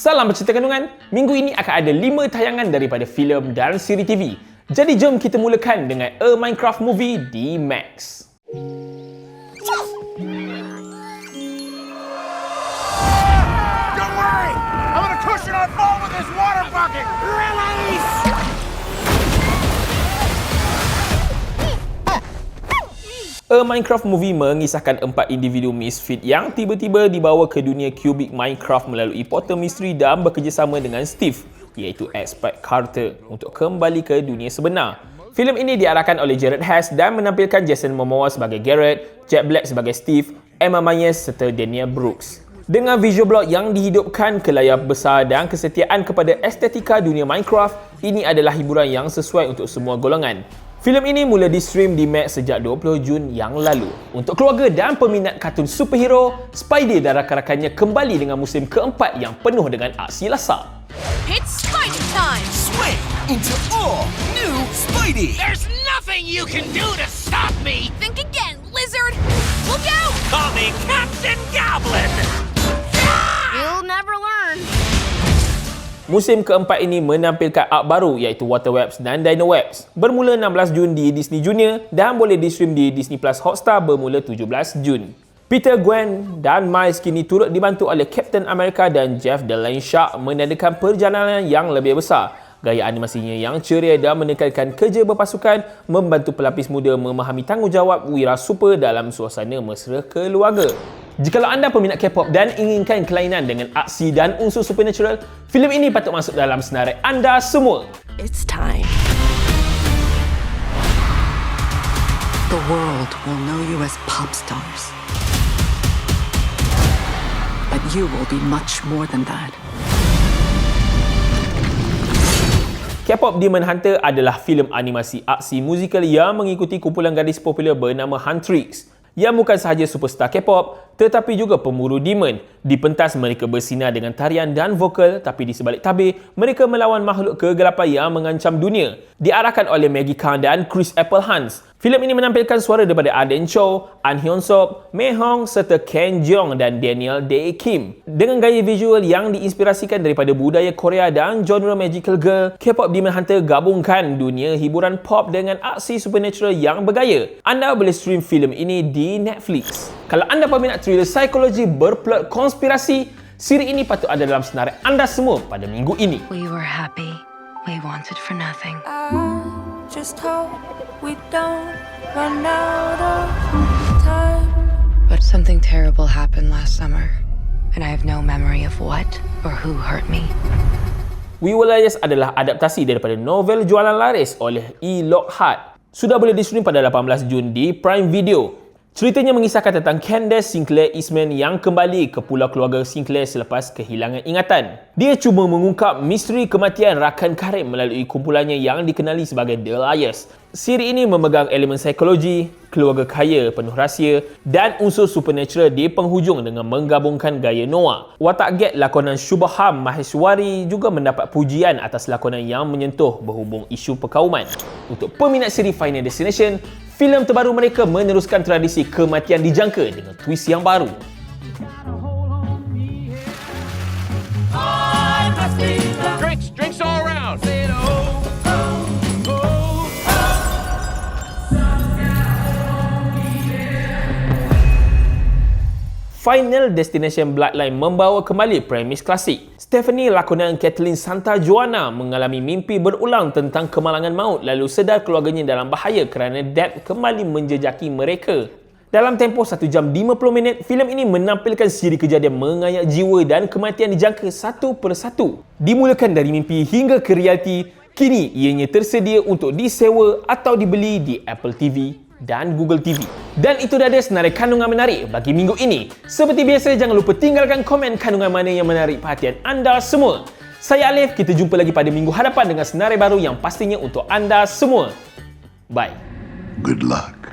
Salam bercerita kandungan. Minggu ini akan ada 5 tayangan daripada filem dan siri TV. Jadi jom kita mulakan dengan A Minecraft Movie di Max. A Minecraft Movie mengisahkan empat individu misfit yang tiba-tiba dibawa ke dunia kubik Minecraft melalui portal misteri dan bekerjasama dengan Steve iaitu Expert Carter untuk kembali ke dunia sebenar. Filem ini diarahkan oleh Jared Hess dan menampilkan Jason Momoa sebagai Garrett, Jack Black sebagai Steve, Emma Myers serta Daniel Brooks. Dengan visual block yang dihidupkan ke layar besar dan kesetiaan kepada estetika dunia Minecraft, ini adalah hiburan yang sesuai untuk semua golongan. Filem ini mula di-stream di Max sejak 20 Jun yang lalu. Untuk keluarga dan peminat kartun superhero, Spidey dan rakan-rakannya kembali dengan musim keempat yang penuh dengan aksi lasak. It's Spidey time! Swing into all new Spidey. There's nothing you can do to stop me! Think again, lizard! Look out! Call me Captain Musim keempat ini menampilkan arc baru iaitu Water Webs dan Dino Webs. Bermula 16 Jun di Disney Junior dan boleh di-stream di Disney Plus Hotstar bermula 17 Jun. Peter Gwen dan Miles kini turut dibantu oleh Captain America dan Jeff Delane Shark menandakan perjalanan yang lebih besar. Gaya animasinya yang ceria dan menekankan kerja berpasukan membantu pelapis muda memahami tanggungjawab wira super dalam suasana mesra keluarga. Jikalau anda peminat K-pop dan inginkan kelainan dengan aksi dan unsur supernatural, filem ini patut masuk dalam senarai anda semua. It's time. The world will know you as pop stars. But you will be much more than that. K-pop Demon Hunter adalah filem animasi aksi musikal yang mengikuti kumpulan gadis popular bernama Huntrix yang bukan sahaja superstar K-pop tetapi juga pemburu demon. Di pentas mereka bersinar dengan tarian dan vokal tapi di sebalik tabir mereka melawan makhluk kegelapan yang mengancam dunia. Diarahkan oleh Maggie Khan dan Chris Applehans. Filem ini menampilkan suara daripada Arden Cho, An Hyun Sop, Mei Hong serta Ken Jeong dan Daniel Dae Kim. Dengan gaya visual yang diinspirasikan daripada budaya Korea dan genre magical girl, K-pop Demon Hunter gabungkan dunia hiburan pop dengan aksi supernatural yang bergaya. Anda boleh stream filem ini di Netflix. Kalau anda peminat thriller psikologi berplot konspirasi, siri ini patut ada dalam senarai anda semua pada minggu ini. We were happy. We wanted for nothing. I just hope we don't run out of time. But something terrible happened last summer, and I have no memory of what or who hurt me. We Will Liars adalah adaptasi daripada novel jualan laris oleh E. Lockhart. Sudah boleh di-stream pada 18 Jun di Prime Video. Ceritanya mengisahkan tentang Candace Sinclair Eastman yang kembali ke pulau keluarga Sinclair selepas kehilangan ingatan. Dia cuba mengungkap misteri kematian rakan karib melalui kumpulannya yang dikenali sebagai The Liars. Siri ini memegang elemen psikologi, keluarga kaya penuh rahsia dan unsur supernatural di penghujung dengan menggabungkan gaya Noah. Watak Get lakonan Shubham Maheshwari juga mendapat pujian atas lakonan yang menyentuh berhubung isu perkauman. Untuk peminat siri Final Destination, filem terbaru mereka meneruskan tradisi kematian dijangka dengan twist yang baru. Drinks, drinks all around! Final Destination Bloodline membawa kembali premis klasik. Stephanie lakonan Kathleen Santa Joanna mengalami mimpi berulang tentang kemalangan maut lalu sedar keluarganya dalam bahaya kerana Dad kembali menjejaki mereka. Dalam tempoh 1 jam 50 minit, filem ini menampilkan siri kejadian mengayak jiwa dan kematian dijangka satu persatu. Dimulakan dari mimpi hingga ke realiti, kini ianya tersedia untuk disewa atau dibeli di Apple TV dan Google TV. Dan itu dah ada senarai kandungan menarik bagi minggu ini. Seperti biasa, jangan lupa tinggalkan komen kandungan mana yang menarik perhatian anda semua. Saya Alif, kita jumpa lagi pada minggu hadapan dengan senarai baru yang pastinya untuk anda semua. Bye. Good luck.